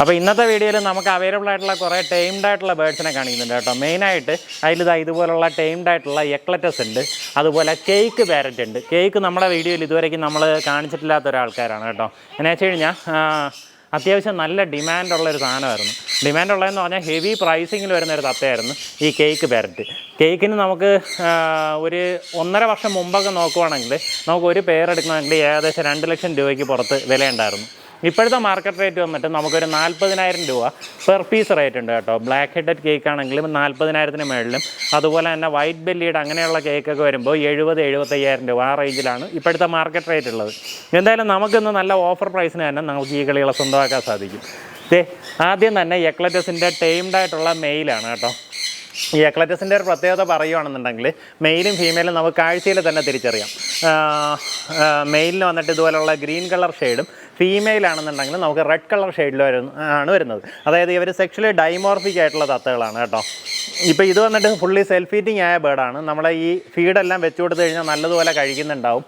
അപ്പോൾ ഇന്നത്തെ വീഡിയോയിൽ നമുക്ക് അവൈലബിൾ ആയിട്ടുള്ള കുറേ ടൈംഡ് ആയിട്ടുള്ള ബേർഡ്സിനെ കാണിക്കുന്നുണ്ട് കേട്ടോ. മെയിനായിട്ട് അതിലിതാ ഇതുപോലുള്ള ടൈംഡ് ആയിട്ടുള്ള എക്ലറ്റസ് ഉണ്ട്. അതുപോലെ കേക്ക് പാരറ്റ് ഉണ്ട്. കേക്ക് നമ്മുടെ വീഡിയോയിൽ ഇതുവരേക്കും നമ്മൾ കാണിച്ചിട്ടില്ലാത്ത ഒരാൾക്കാരാണ് കേട്ടോ. എന്നു വെച്ച് കഴിഞ്ഞാൽ അത്യാവശ്യം നല്ല ഡിമാൻഡുള്ള ഒരു സാധനമായിരുന്നു. ഡിമാൻഡ് ഉള്ളതെന്ന് പറഞ്ഞാൽ ഹെവി പ്രൈസിങ്ങിൽ വരുന്ന ഒരു തത്തയായിരുന്നു ഈ കേക്ക് പാരറ്റ് കേക്കിന് നമുക്ക് ഒരു ഒന്നര വർഷം മുമ്പൊക്കെ നോക്കുവാണെങ്കിൽ നമുക്ക് ഒരു പേരെടുക്കണമെങ്കിൽ ഏകദേശം രണ്ട് ലക്ഷം രൂപയ്ക്ക് പുറത്ത് വിലയുണ്ടായിരുന്നു. ഇപ്പോഴത്തെ മാർക്കറ്റ് റേറ്റ് വന്നിട്ട് നമുക്കൊരു നാൽപ്പതിനായിരം രൂപ പെർ പീസ് റേറ്റ് ഉണ്ട് കേട്ടോ. ബ്ലാക്ക് ഹെഡഡ് കേക്ക് ആണെങ്കിലും നാൽപ്പതിനായിരത്തിന് മുകളിലും അതുപോലെ തന്നെ വൈറ്റ് ബെല്ലിയുടെ അങ്ങനെയുള്ള കേക്കൊക്കെ വരുമ്പോൾ എഴുപത് എഴുപത്തയ്യായിരം രൂപ ആ റേഞ്ചിലാണ് ഇപ്പോഴത്തെ മാർക്കറ്റ് റേറ്റ് ഉള്ളത്. എന്തായാലും നമുക്കിന്ന് നല്ല ഓഫർ പ്രൈസിന് തന്നെ നമുക്ക് ഈ കളികളെ സ്വന്തമാക്കാൻ സാധിക്കും. ദേ ആദ്യം തന്നെ എക്ലറ്റസിന്റെ ടൈംഡ് ആയിട്ടുള്ള മെയിലാണ് കേട്ടോ. ഈ എക്ലറ്റസിന്റെ ഒരു പ്രത്യേകത പറയുകയാണെന്നുണ്ടെങ്കിൽ മെയിലും ഫീമെയിലും നമുക്ക് കാഴ്ചയിൽ തന്നെ തിരിച്ചറിയാം. മെയിലിന് വന്നിട്ട് ഇതുപോലുള്ള ഗ്രീൻ കളർ ഷെയ്ഡും ഫീമെയിൽ ആണെന്നുണ്ടെങ്കിൽ നമുക്ക് റെഡ് കളർ ഷെയ്ഡിൽ വരുന്ന ആണ് വരുന്നത്. അതായത് ഇവർ സെക്ഷലി ഡൈമോർഫിക് ആയിട്ടുള്ള തത്തകളാണ് കേട്ടോ. ഇപ്പോൾ ഇത് വന്നിട്ട് ഫുള്ളി സെൽഫ് ഈറ്റിംഗ് ആയ ബേർഡാണ് നമ്മളെ ഈ ഫീഡെല്ലാം വെച്ചു കൊടുത്തു കഴിഞ്ഞാൽ നല്ലതുപോലെ കഴിക്കുന്നുണ്ടാവും.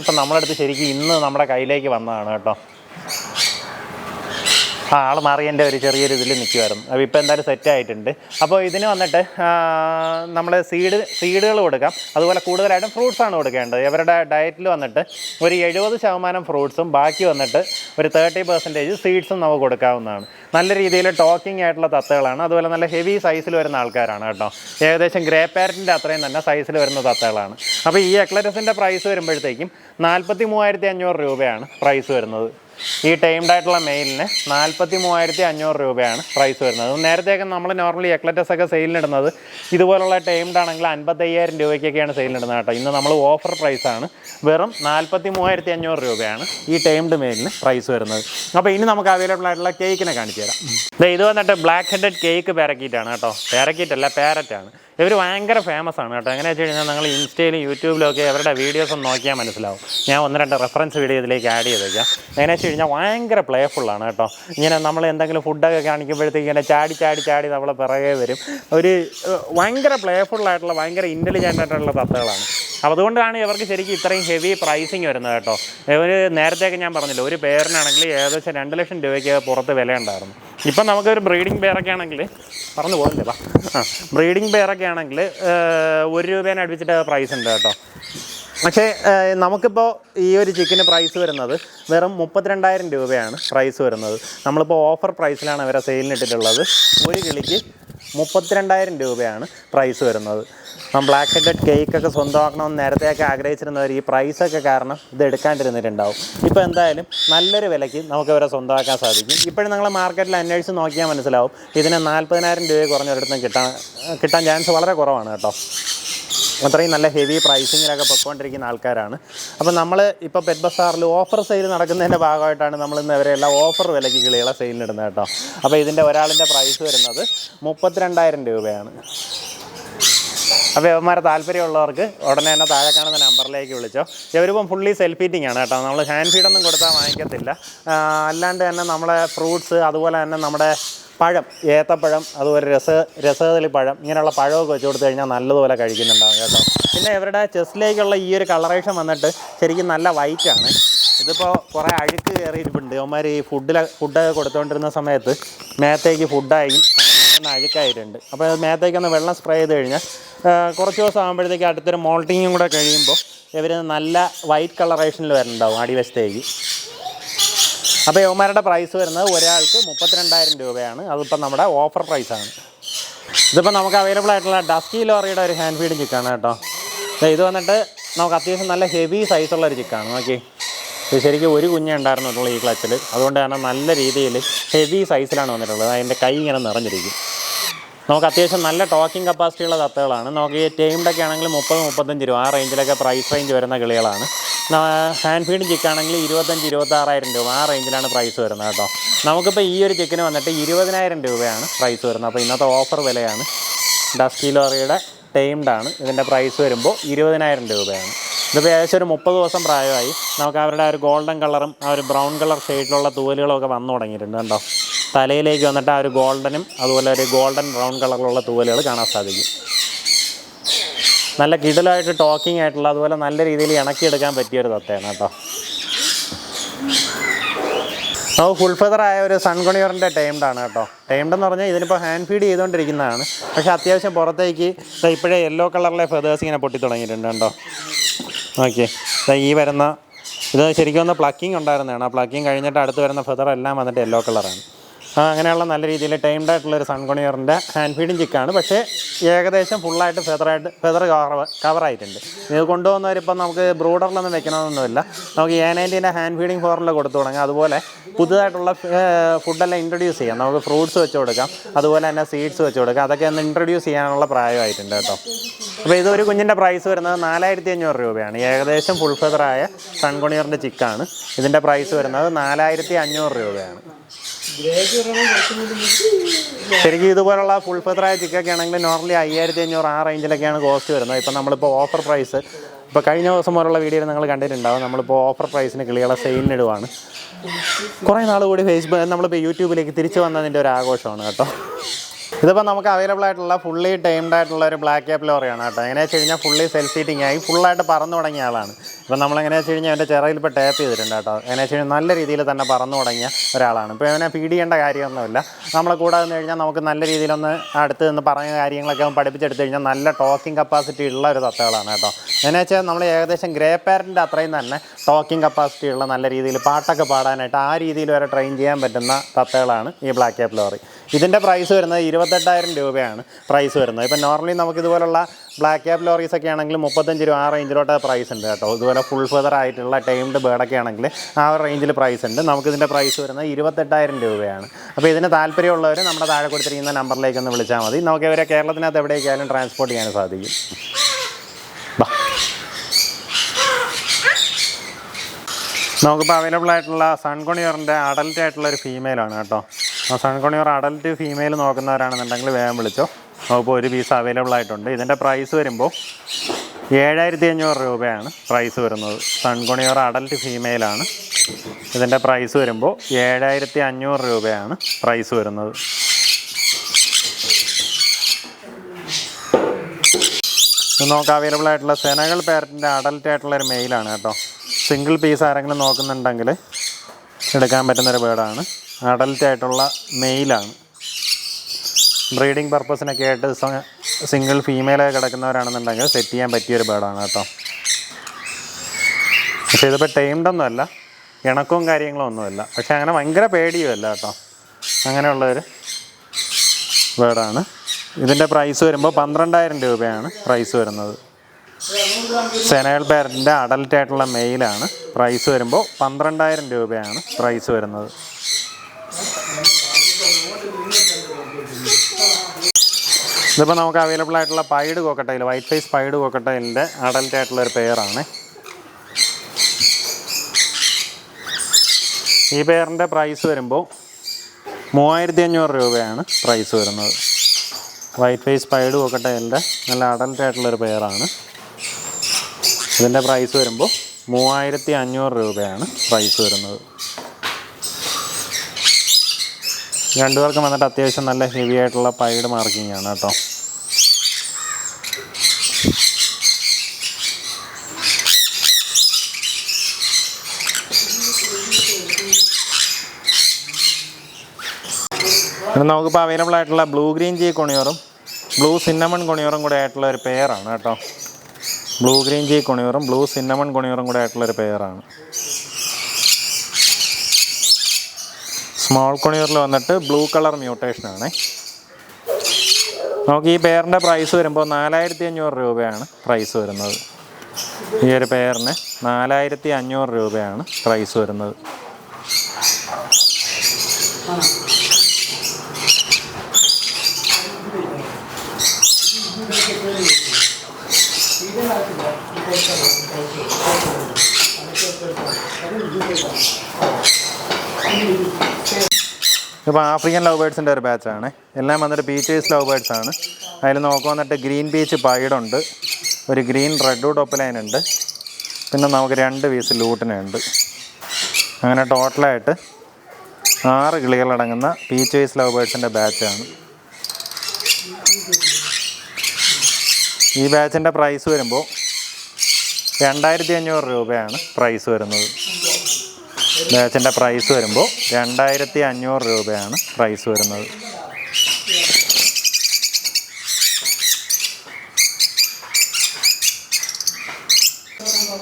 ഇപ്പം നമ്മളടുത്ത് ശരിക്കും ഇന്ന് നമ്മുടെ കയ്യിലേക്ക് വന്നതാണ് കേട്ടോ. ആ ആൾ ഒരു ചെറിയൊരു ഇതിൽ നിൽക്കുമായിരുന്നു അപ്പോൾ ഇപ്പോൾ എന്തായാലും സെറ്റ് ആയിട്ടുണ്ട്. അപ്പോൾ ഇതിന് വന്നിട്ട് നമ്മൾ സീഡ് സീഡുകൾ കൊടുക്കാം. അതുപോലെ കൂടുതലായിട്ടും ഫ്രൂട്ട്സാണ് കൊടുക്കേണ്ടത്. ഇവരുടെ ഡയറ്റിൽ വന്നിട്ട് ഒരു എഴുപത് ശതമാനം ഫ്രൂട്ട്സും ബാക്കി വന്നിട്ട് ഒരു തേർട്ടി പെർസെന്റേജ് സീഡ്സും നമുക്ക് കൊടുക്കാവുന്നതാണ്. നല്ല രീതിയിൽ ടോക്കിംഗ് ആയിട്ടുള്ള തത്തകളാണ്. അതുപോലെ നല്ല ഹെവി സൈസിൽ വരുന്ന ആൾക്കാരാണ് കേട്ടോ. ഏകദേശം ഗ്രേ പാരറ്റിന്റെ അത്രയും തന്നെ സൈസിൽ വരുന്ന തത്തകളാണ്. അപ്പോൾ ഈ എക്ലറ്റസിന്റെ പ്രൈസ് വരുമ്പോഴത്തേക്കും നാൽപ്പത്തി മൂവായിരത്തി അഞ്ഞൂറ് രൂപയാണ് പ്രൈസ് വരുന്നത്. ഈ ടൈംഡ് ആയിട്ടുള്ള മെയിലിന് നാൽപ്പത്തി മൂവായിരത്തി അഞ്ഞൂറ് രൂപയാണ് പ്രൈസ് വരുന്നത്. നേരത്തെയൊക്കെ നമ്മൾ നോർമലി എക്ലറ്റസ് ഒക്കെ സെയിലിനിടുന്നത് ഇതുപോലുള്ള ടൈംഡ് ആണെങ്കിൽ അൻപത്തയ്യായിരം രൂപയ്ക്കൊക്കെയാണ് സെയിലിനിടുന്നത് കേട്ടോ. ഇന്ന് നമ്മൾ ഓഫർ പ്രൈസാണ് വെറും നാൽപ്പത്തി മൂവായിരത്തി അഞ്ഞൂറ് രൂപയാണ് ഈ ടൈംഡ് മെയിലിന് പ്രൈസ് വരുന്നത്. അപ്പോൾ ഇനി നമുക്ക് അവൈലബിൾ ആയിട്ടുള്ള കേക്കിനെ കാണിച്ചു തരാം. ഇത് വന്നിട്ട് ബ്ലാക്ക് ഹെഡഡ് കേക്ക് പാരക്കീറ്റാണ് കേട്ടോ. പാരക്കീറ്റ് അല്ല പാരറ്റാണ് ഇവർ ഭയങ്കര ഫേമസ് ആണ് കേട്ടോ. എങ്ങനെയാ വെച്ച് കഴിഞ്ഞാൽ നിങ്ങൾ ഇൻസ്റ്റയിലും യൂട്യൂബിലും ഒക്കെ അവരുടെ വീഡിയോസ് ഒന്ന് നോക്കിയാൽ മനസ്സിലാവും. ഞാൻ ഒന്ന് രണ്ട് റെഫറൻസ് വീഡിയോ ഇതിലേക്ക് ആഡ് ചെയ്തേക്കാം എങ്ങനെയാ വെച്ച് കഴിഞ്ഞാൽ ഭയങ്കര പ്ലേഫുള്ളാണ് കേട്ടോ. ഇങ്ങനെ നമ്മൾ എന്തെങ്കിലും ഫുഡൊക്കെ കാണിക്കുമ്പോഴത്തേക്ക് ഇങ്ങനെ ചാടി ചാടി ചാടി നമ്മൾ പിറകെ വരും. ഒരു ഭയങ്കര പ്ലേഫുള്ളായിട്ടുള്ള ഭയങ്കര ഇന്റലിജന്റ് ആയിട്ടുള്ള തത്തകളാണ്. അപ്പോൾ അതുകൊണ്ടാണ് ഇവർക്ക് ശരിക്കും ഇത്രയും ഹെവി പ്രൈസിങ് വരുന്നത് കേട്ടോ. ഇവർ നേരത്തെയൊക്കെ ഞാൻ പറഞ്ഞില്ല ഒരു പേരിനാണെങ്കിൽ ഏകദേശം രണ്ട് ലക്ഷം രൂപയ്ക്ക് പുറത്ത് വില ഉണ്ടായിരുന്നു ഇപ്പം നമുക്കൊരു ബ്രീഡിംഗ് പേരൊക്കെ ആണെങ്കിൽ പറഞ്ഞു ആ ബ്രീഡിംഗ് പേരൊക്കെ ആണെങ്കിൽ ഒരു രൂപേനെ അടുപ്പിച്ചിട്ട് പ്രൈസ് ഉണ്ട് കേട്ടോ. പക്ഷേ നമുക്കിപ്പോൾ ഈ ഒരു ചിക്കന് പ്രൈസ് വരുന്നത് വെറും മുപ്പത്തിരണ്ടായിരം രൂപയാണ് പ്രൈസ് വരുന്നത്. നമ്മളിപ്പോൾ ഓഫർ പ്രൈസിലാണ് അവരെ സെയിലിനിട്ടിട്ടുള്ളത് ഒരു കിളിക്ക് മുപ്പത്തിരണ്ടായിരം രൂപയാണ് പ്രൈസ് വരുന്നത്. ബ്ലാക്ക് ഹെഡഡ് കേക്കൊക്കെ സ്വന്തമാക്കണമെന്ന് നേരത്തെയൊക്കെ ആഗ്രഹിച്ചിരുന്നവർ ഈ പ്രൈസൊക്കെ കാരണം ഇത് എടുക്കാണ്ടിരുന്നിട്ടുണ്ടാവും. ഇപ്പോൾ എന്തായാലും നല്ലൊരു വിലയ്ക്ക് നമുക്ക് ഇവരെ സ്വന്തമാക്കാൻ സാധിക്കും. ഇപ്പോഴും നിങ്ങൾ മാർക്കറ്റിൽ അന്വേഷിച്ച് നോക്കിയാൽ മനസ്സിലാവും. ഇതിന് നാൽപ്പതിനായിരം രൂപ കുറഞ്ഞൊരിടത്തും കിട്ടാൻ കിട്ടാൻ ചാൻസ് വളരെ കുറവാണ് കേട്ടോ. അത്രയും നല്ല ഹെവി പ്രൈസിങ്ങിലൊക്കെ പൊയ്ക്കൊണ്ടിരിക്കുന്ന ആൾക്കാരാണ്. അപ്പോൾ നമ്മൾ ഇപ്പോൾ പെറ്റ് ബസാറിൽ ഓഫർ സെയിൽ നടക്കുന്നതിന്റെ ഭാഗമായിട്ടാണ് നമ്മൾ ഇന്ന് അവരെല്ലാം ഓഫർ വിലയ്ക്ക് കിളികളെ സെയിലിനിടുന്നത് കേട്ടോ. അപ്പോൾ ഇതിന്റെ ഒരാളിന്റെ പ്രൈസ് വരുന്നത് മുപ്പത്തിരണ്ടായിരം രൂപയാണ്. അപ്പോൾ ഇവന്മാരെ താല്പര്യമുള്ളവർക്ക് ഉടനെ തന്നെ താഴെ കാണുന്ന നമ്പറിലേക്ക് വിളിച്ചോ. ഇവരിപ്പം ഫുള്ളി സെൽഫ് ഹീറ്റിംഗ് ആണ് കേട്ടോ. നമ്മൾ ഹാൻഡ് ഫീഡൊന്നും കൊടുത്താൽ വാങ്ങിക്കത്തില്ല. അല്ലാണ്ട് തന്നെ നമ്മളെ ഫ്രൂട്ട്സ് അതുപോലെ തന്നെ നമ്മുടെ പഴം ഏത്തപ്പഴം അതുപോലെ രസ രസകദളി പഴം ഇങ്ങനെയുള്ള പഴമൊക്കെ വെച്ച് കൊടുത്തു കഴിഞ്ഞാൽ നല്ലതുപോലെ കഴിക്കുന്നുണ്ടാവും കേട്ടോ. പിന്നെ ഇവരുടെ ചെസ്റ്റിലേക്കുള്ള ഈ ഒരു കളറേഷൻ വന്നിട്ട് ശരിക്കും നല്ല വൈറ്റ് ആണ്. ഇതിപ്പോൾ കുറേ അഴുക്ക് കയറിയിട്ടുണ്ട്. അവന്മാർ ഈ ഫുഡിലെ ഫുഡൊക്കെ കൊടുത്തുകൊണ്ടിരുന്ന സമയത്ത് മേത്തേക്ക് ഫുഡായി ഒന്ന് അഴുക്കായിട്ടുണ്ട്. അപ്പോൾ മേത്തേക്കൊന്ന് വെള്ളം സ്പ്രേ ചെയ്ത് കഴിഞ്ഞാൽ കുറച്ച് ദിവസം ആകുമ്പോഴത്തേക്ക് അടുത്തൊരു മോൾട്ടിങ്ങും കൂടെ കഴിയുമ്പോൾ ഇവർ നല്ല വൈറ്റ് കളറേഷനിൽ വരുന്നുണ്ടാവും അടിവശത്തേക്ക്. അപ്പോൾ യവന്മാരുടെ പ്രൈസ് വരുന്നത് ഒരാൾക്ക് മുപ്പത്തിരണ്ടായിരം രൂപയാണ്. അതിപ്പോൾ നമ്മുടെ ഓഫർ പ്രൈസാണ് ഇതിപ്പോൾ നമുക്ക് അവൈലബിൾ ആയിട്ടുള്ള ഡസ്കി ലോറിയുടെ ഒരു ഹാൻഡ് ഫീഡ് ചിക്കാണ് കേട്ടോ. ഇത് വന്നിട്ട് നമുക്ക് അത്യാവശ്യം നല്ല ഹെവി സൈസുള്ള ഒരു ചിക്കാണ് നോക്കി. ഇത് ശരിക്കും ഒരു കുഞ്ഞേ ഉണ്ടായിരുന്നുള്ളൂ ഈ ക്ലച്ചിൽ അതുകൊണ്ട് തന്നെ നല്ല രീതിയിൽ ഹെവി സൈസിലാണ് വന്നിട്ടുള്ളത്. അതിന്റെ കൈ ഇങ്ങനെ നിറഞ്ഞിരിക്കും. നമുക്ക് അത്യാവശ്യം നല്ല ടോക്കിംഗ് കപ്പാസിറ്റി ഉള്ള തത്തകളാണ് നമുക്ക് ഈ ടൈംഡൊക്കെ ആണെങ്കിൽ മുപ്പത് മുപ്പത്തഞ്ച് രൂപ ആ റേഞ്ചിലൊക്കെ പ്രൈസ് റേഞ്ച് വരുന്ന കിളികളാണ്. ഹാൻഡ് ഫീഡ് ചിക്കാണെങ്കിൽ ഇരുപത്തഞ്ച് ഇരുപത്താറായിരം രൂപ ആ റേഞ്ചിലാണ് പ്രൈസ് വരുന്നത് കേട്ടോ. നമുക്കിപ്പോൾ ഈ ഒരു ചിക്കന് വന്നിട്ട് ഇരുപതിനായിരം രൂപയാണ് പ്രൈസ് വരുന്നത്. അപ്പോൾ ഇന്നത്തെ ഓഫർ വിലയാണ്. ഡസ്റ്റി ലോറിയുടെ ടൈംഡ് ആണ്. ഇതിന്റെ പ്രൈസ് വരുമ്പോൾ ഇരുപതിനായിരം രൂപയാണ്. ഇതിപ്പോൾ ഏകദേശം ഒരു മുപ്പത് ദിവസം പ്രായമായി. നമുക്ക് അവരുടെ ഒരു ഗോൾഡൻ കളറും ആ ഒരു ബ്രൗൺ കളർ ഷെയ്ഡിലുള്ള തൂവലുകളും വന്നു തുടങ്ങിയിട്ടുണ്ട് കണ്ടോ തലയിലേക്ക് വന്നിട്ട് ആ ഒരു ഗോൾഡനും അതുപോലെ ഒരു ഗോൾഡൻ ബ്രൗൺ കളറിലുള്ള തൂവലുകൾ കാണാൻ സാധിക്കും. നല്ല കിടലായിട്ട് ടോക്കിംഗ് ആയിട്ടുള്ള അതുപോലെ നല്ല രീതിയിൽ ഇണക്കിയെടുക്കാൻ പറ്റിയ ഒരു തത്തയാണ് കേട്ടോ. അത് ഫുൾ ആയ ഒരു സൺകൊണിയറിന്റെ ടൈംഡാണ് കേട്ടോ. ടൈംഡ് എന്ന് പറഞ്ഞാൽ ഇതിനിപ്പോൾ ഹാൻഡ് ഫീഡ് ചെയ്തുകൊണ്ടിരിക്കുന്നതാണ്. പക്ഷേ അത്യാവശ്യം പുറത്തേക്ക് ഇപ്പോഴേ യെല്ലോ കളറിലെ ഫെദേഴ്സ് ഇങ്ങനെ പൊട്ടി തുടങ്ങിയിട്ടുണ്ട് കേട്ടോ. ഓക്കെ ഈ വരുന്ന ഇത് ശരിക്കും ഒന്ന് പ്ലക്കിംഗ് ഉണ്ടായിരുന്നതാണ്. ആ പ്ലക്കിംഗ് കഴിഞ്ഞിട്ട് അടുത്ത് വരുന്ന ഫെദർ എല്ലാം വന്നിട്ട് യെല്ലോ കളറാണ് അങ്ങനെയുള്ള നല്ല രീതിയിൽ ടൈംഡ് ആയിട്ടുള്ള ഒരു സൺകൊണിയറിന്റെ ഹാൻഡ് ഫീഡിങ് ചിക്കാണ് പക്ഷേ ഏകദേശം ഫുള്ളായിട്ട് ഫെതറായിട്ട് ഫെതർ കവർ കവറായിട്ടുണ്ട് ഇത് കൊണ്ടുപോകുന്നവരിപ്പം നമുക്ക് ബ്രൂഡറിലൊന്നും വെക്കണമെന്നൊന്നുമില്ല നമുക്ക് എ നയന്റീന്റെ ഹാൻഡ് ഫീഡിങ് ഫോറിൽ കൊടുത്തു തുടങ്ങാം. അതുപോലെ പുതുതായിട്ടുള്ള ഫുഡെല്ലാം ഇൻട്രൊഡ്യൂസ് ചെയ്യാം. നമുക്ക് ഫ്രൂട്ട്സ് വെച്ച് കൊടുക്കാം. അതുപോലെ തന്നെ സീഡ്സ് വെച്ച് കൊടുക്കാം. അതൊക്കെ ഒന്ന് ഇൻട്രൊഡ്യൂസ് ചെയ്യാനുള്ള പ്രായമായിട്ടുണ്ട് കേട്ടോ. അപ്പോൾ ഇതൊരു കുഞ്ഞിന്റെ പ്രൈസ് വരുന്നത് നാലായിരത്തി അഞ്ഞൂറ് രൂപയാണ്. ഏകദേശം ഫുൾ ഫെതറായ സൺകൊണിയറിന്റെ ചിക്കാണ് ഇതിന്റെ പ്രൈസ് വരുന്നത് നാലായിരത്തി അഞ്ഞൂറ് രൂപയാണ്. ശരിക്കും ഇതുപോലുള്ള ഫുൾ ഫെദറായ ചിക്കൊക്കെ ആണെങ്കിൽ നോർമലി അയ്യായിരത്തി അഞ്ഞൂറ് ആ റേഞ്ചിലൊക്കെയാണ് കോസ്റ്റ് വരുന്നത്. ഇപ്പം നമ്മളിപ്പോൾ ഓഫർ പ്രൈസ് ഇപ്പോൾ കഴിഞ്ഞ ദിവസം പോലുള്ള വീഡിയോയിൽ നിങ്ങൾ കണ്ടിട്ടുണ്ടാവും. നമ്മളിപ്പോൾ ഓഫർ പ്രൈസിന് കിളികളെ സെയിലിനിടുവാണ് കുറേ നാൾ കൂടി ഫേസ്ബുക്ക് നമ്മളിപ്പോൾ യൂട്യൂബിലേക്ക് തിരിച്ചു വന്നതിന്റെ ഒരു ആഘോഷമാണ് കേട്ടോ. ഇതിപ്പോൾ നമുക്ക് അവൈലബിൾ ആയിട്ടുള്ള ഫുള്ളി ടൈംഡ് ആയിട്ടുള്ള ഒരു ബ്ലാക്ക് ക്യാപ്പ് ലോറിയാണ് കേട്ടോ. എങ്ങനെയാ വെച്ച് കഴിഞ്ഞാൽ ഫുള്ളി സെൽഫ് സീറ്റിംഗ് ആയി ഫുള്ളായിട്ട് പറന്നു തുടങ്ങിയ ആളാണ്. ഇപ്പം നമ്മൾ എങ്ങനെയാ വെച്ച് കഴിഞ്ഞാൽ എന്റെ ചിറയിൽ ഇപ്പോൾ ടാപ്പ് ചെയ്തിട്ടുണ്ട് കേട്ടോ. എങ്ങനെയാ വെച്ച് കഴിഞ്ഞാൽ നല്ല രീതിയിൽ തന്നെ പറന്നു തുടങ്ങിയ ഒരാളാണ്. ഇപ്പോൾ ഇവനെ ഫീഡ് ചെയ്യേണ്ട കാര്യമൊന്നുമില്ല. നമ്മളെ കൂടെ നിന്ന് കഴിഞ്ഞാൽ നമുക്ക് നല്ല രീതിയിലൊന്ന് അടുത്ത് നിന്ന് പറഞ്ഞ കാര്യങ്ങളൊക്കെ അവൻ പഠിപ്പിച്ചെടുത്ത് കഴിഞ്ഞാൽ നല്ല ടോക്കിംഗ് കപ്പാസിറ്റി ഉള്ള ഒരു തത്തകളാണ് കേട്ടോ. എന്നു വെച്ചാൽ നമ്മൾ ഏകദേശം ഗ്രേ പാരന്റ് അത്രയും തന്നെ ടോക്കിംഗ് കപ്പാസിറ്റി ഉള്ള നല്ല രീതിയിൽ പാട്ടൊക്കെ പാടാനായിട്ട് ആ രീതിയിൽ വരെ ട്രെയിൻ ചെയ്യാൻ പറ്റുന്ന തത്തകളാണ് ഈ ബ്ലാക്ക് ക്യാപ്പ് ലോറി ഇതിന്റെ പ്രൈസ് വരുന്നത് ഇരുപത്തെട്ടായിരം രൂപയാണ് പ്രൈസ് വരുന്നത്. ഇപ്പം നോർമലി നമുക്ക് ഇതുപോലുള്ള ബ്ലാക്ക് ക്യാബ് ലോറീസ് ഒക്കെ ആണെങ്കിൽ മുപ്പത്തഞ്ച് രൂപ ആ റേഞ്ചിലോട്ട് പ്രൈസ് ഉണ്ട് കേട്ടോ. ഇതുപോലെ ഫുൾ ഫെദർ ആയിട്ടുള്ള ടൈംഡ് ബേഡൊക്കെ ആണെങ്കിൽ ആ റേഞ്ചിൽ പ്രൈസ് ഉണ്ട്. നമുക്കിതിന്റെ പ്രൈസ് വരുന്നത് ഇരുപത്തെട്ടായിരം രൂപയാണ്. അപ്പോൾ ഇതിന് താല്പര്യമുള്ളവർ നമ്മുടെ താഴെ കൊടുത്തിരിക്കുന്ന നമ്പറിലേക്ക് ഒന്ന് വിളിച്ചാൽ മതി. നമുക്ക് ഇവരെ കേരളത്തിനകത്ത് എവിടേക്കായാലും ട്രാൻസ്പോർട്ട് ചെയ്യാൻ സാധിക്കും. നമുക്കിപ്പോൾ അവൈലബിൾ ആയിട്ടുള്ള സൺകൊണിയറിന്റെ അഡൽറ്റ് ആയിട്ടുള്ള ഒരു ഫീമെയിലാണ് കേട്ടോ. സൺകൊണിയർ അഡൽറ്റ് ഫീമെയിൽ നോക്കുന്നവരാണെന്നുണ്ടെങ്കിൽ വേഗം വിളിച്ചോ. നമുക്കിപ്പോൾ ഒരു പീസ് അവൈലബിൾ ആയിട്ടുണ്ട്. ഇതിന്റെ പ്രൈസ് വരുമ്പോൾ ഏഴായിരത്തി അഞ്ഞൂറ് രൂപയാണ് പ്രൈസ് വരുന്നത്. സൺകുണിയോർ അഡൽറ്റ് ഫീമെയിലാണ് ഇതിന്റെ പ്രൈസ് വരുമ്പോൾ ഏഴായിരത്തി അഞ്ഞൂറ് രൂപയാണ് പ്രൈസ് വരുന്നത്. നമുക്ക് അവൈലബിൾ ആയിട്ടുള്ള സെനകൾ പാരറ്റിന്റെ അഡൽറ്റ് ആയിട്ടുള്ള ഒരു മെയിലാണ് കേട്ടോ. സിംഗിൾ പീസ് ആരെങ്കിലും നോക്കുന്നുണ്ടെങ്കിൽ എടുക്കാൻ പറ്റുന്നൊരു ബേർഡാണ് അഡൽറ്റ് ആയിട്ടുള്ള മെയിലാണ്. ബ്രീഡിംഗ് പർപ്പസിനൊക്കെ ആയിട്ട് സിംഗിൾ ഫീമെയിലായി കിടക്കുന്നവരാണെന്നുണ്ടെങ്കിൽ സെറ്റ് ചെയ്യാൻ പറ്റിയൊരു ബേഡാണ് കേട്ടോ. പക്ഷേ ഇതിപ്പോൾ ടൈംഡൊന്നുമല്ല ഇണക്കവും കാര്യങ്ങളും ഒന്നുമല്ല. പക്ഷെ അങ്ങനെ ഭയങ്കര പേടിയുമല്ല കേട്ടോ. അങ്ങനെയുള്ളൊരു ബേഡാണ്. ഇതിന്റെ പ്രൈസ് വരുമ്പോൾ പന്ത്രണ്ടായിരം രൂപയാണ് പ്രൈസ് വരുന്നത്. സെനൽ പേരന്റെ അഡൽറ്റ് ആയിട്ടുള്ള മെയിലാണ്. പ്രൈസ് വരുമ്പോൾ പന്ത്രണ്ടായിരം രൂപയാണ് പ്രൈസ് വരുന്നത്. ഇതിപ്പോൾ നമുക്ക് അവൈലബിൾ ആയിട്ടുള്ള pied cockatiel white face pied കോക്കട്ടയിലിന്റെ adult ആയിട്ടുള്ള ഒരു പെയറാണ് ഈ പെയറിന്റെ പ്രൈസ് വരുമ്പോൾ മൂവായിരത്തി അഞ്ഞൂറ് രൂപയാണ് പ്രൈസ് വരുന്നത്. വൈറ്റ് ഫേസ് പൈഡ് കോക്കട്ടയിലിന്റെ നല്ല അഡൽറ്റ് ആയിട്ടുള്ളൊരു പെയറാണ് ഇതിന്റെ പ്രൈസ് വരുമ്പോൾ മൂവായിരത്തി അഞ്ഞൂറ് രൂപയാണ് പ്രൈസ് വരുന്നത്. രണ്ടുപേർക്കും വന്നിട്ട് അത്യാവശ്യം നല്ല ഹെവി ആയിട്ടുള്ള പൈഡ് മാർക്കിംഗ് ആണ് കേട്ടോ. നമുക്കിപ്പോൾ അവൈലബിൾ ആയിട്ടുള്ള ബ്ലൂ ഗ്രീൻ ജി കൊണിയോറും ബ്ലൂ സിന്നമൺ കൊണിയോറും കൂടെ ആയിട്ടുള്ള ഒരു പെയറാണ് കേട്ടോ. ബ്ലൂ ഗ്രീൻ ജി കൊണിയോറും ബ്ലൂ സിന്നമൺ കൊണിയോറും കൂടെ ആയിട്ടുള്ള ഒരു പെയറാണ് സ്മോൾ കൊണിയറിൽ വന്നിട്ട് ബ്ലൂ കളർ മ്യൂട്ടേഷനാണ് നമുക്ക് ഈ പെയറിന്റെ പ്രൈസ് വരുമ്പോൾ നാലായിരത്തി അഞ്ഞൂറ് രൂപയാണ് പ്രൈസ് വരുന്നത്. ഈ ഒരു പെയറിന് നാലായിരത്തി അഞ്ഞൂറ് രൂപയാണ് പ്രൈസ് വരുന്നത്. ഇപ്പോൾ ആഫ്രിക്കൻ ലവ് ബേർഡ്സിന്റെ ഒരു ബാച്ചാണ്. എല്ലാം വന്നിട്ട് പീച്ചേഴ്സ് ലവ് ബേർഡ്സ് ആണ്. അതിൽ നോക്കുക വന്നിട്ട് ഗ്രീൻ പീച്ച് പൈഡുണ്ട്. ഒരു ഗ്രീൻ റെഡ് ടോപ്പ് ഡോപ്പലൈൻ ഉണ്ട്. പിന്നെ നമുക്ക് രണ്ട് പീസ് ലൂട്ടിനുണ്ട് അങ്ങനെ ടോട്ടലായിട്ട് ആറ് കിളികളടങ്ങുന്ന പീച്ചേഴ്സ് ലവ് ബേർഡ്സിന്റെ ബാച്ചാണ്. ഈ ബാച്ചിന്റെ പ്രൈസ് വരുമ്പോൾ രണ്ടായിരത്തി അഞ്ഞൂറ് രൂപയാണ് പ്രൈസ് വരുന്നത്. ബാച്ചിന്റെ പ്രൈസ് വരുമ്പോൾ രണ്ടായിരത്തി അഞ്ഞൂറ് രൂപയാണ് പ്രൈസ് വരുന്നത്.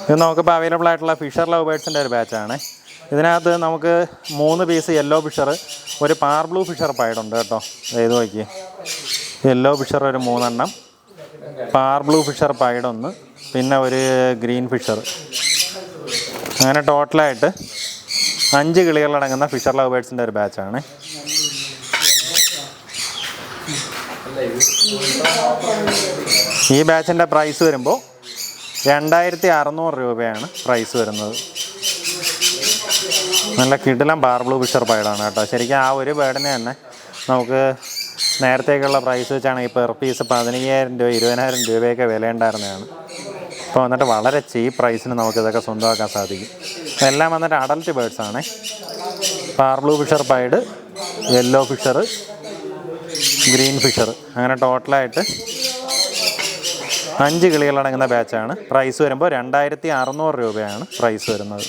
ഇത് നമുക്കിപ്പോൾ അവൈലബിൾ ആയിട്ടുള്ള ഫിഷർ ലവ് ബേഡ്സിന്റെ ഒരു ബാച്ചാണ് ഇതിനകത്ത് നമുക്ക് മൂന്ന് പീസ് യെല്ലോ ഫിഷർ ഒരു പാർ ബ്ലൂ ഫിഷർ പായിടുണ്ട് കേട്ടോ. ഇത് നോക്കി യെല്ലോ ഫിഷർ ഒരു മൂന്നെണ്ണം പാർ ബ്ലൂ ഫിഷർ പൈഡ് ഒന്ന് പിന്നെ ഒരു ഗ്രീൻ ഫിഷർ അങ്ങനെ ടോട്ടലായിട്ട് അഞ്ച് കിളികളടങ്ങുന്ന ഫിഷർ ലവ് ബേഡ്സിന്റെ ഒരു ബാച്ചാണ്. ഈ ബാച്ചിന്റെ പ്രൈസ് വരുമ്പോൾ രണ്ടായിരത്തി അറുന്നൂറ് രൂപയാണ് പ്രൈസ് വരുന്നത്. നല്ല കിടിലം ബാർബ്ലൂ ഫിഷർ പൈഡാണ് കേട്ടോ. ശരിക്കും ആ ഒരു ബേഡിന് തന്നെ നമുക്ക് നേരത്തേക്കുള്ള പ്രൈസ് വെച്ചാണെങ്കിൽ പെർ പീസ് പതിനയ്യായിരം രൂപ ഇരുപതിനായിരം രൂപയൊക്കെ വിലയുണ്ടായിരുന്നതാണ്. ഇപ്പോൾ വന്നിട്ട് വളരെ ചീപ്പ് പ്രൈസിന് നമുക്ക് ഇതൊക്കെ സ്വന്തമാക്കാൻ സാധിക്കും. എല്ലാം വന്നിട്ട് അഡൽറ്റ് ബേഡ്സ് ആണ്. Parblue Fischer pied yellow Fischer green Fischer അങ്ങനെ ടോട്ടലായിട്ട് അഞ്ച് കിളികളടങ്ങുന്ന ബാച്ചാണ് പ്രൈസ് വരുമ്പോൾ രണ്ടായിരത്തി അറുന്നൂറ് രൂപയാണ് പ്രൈസ് വരുന്നത്.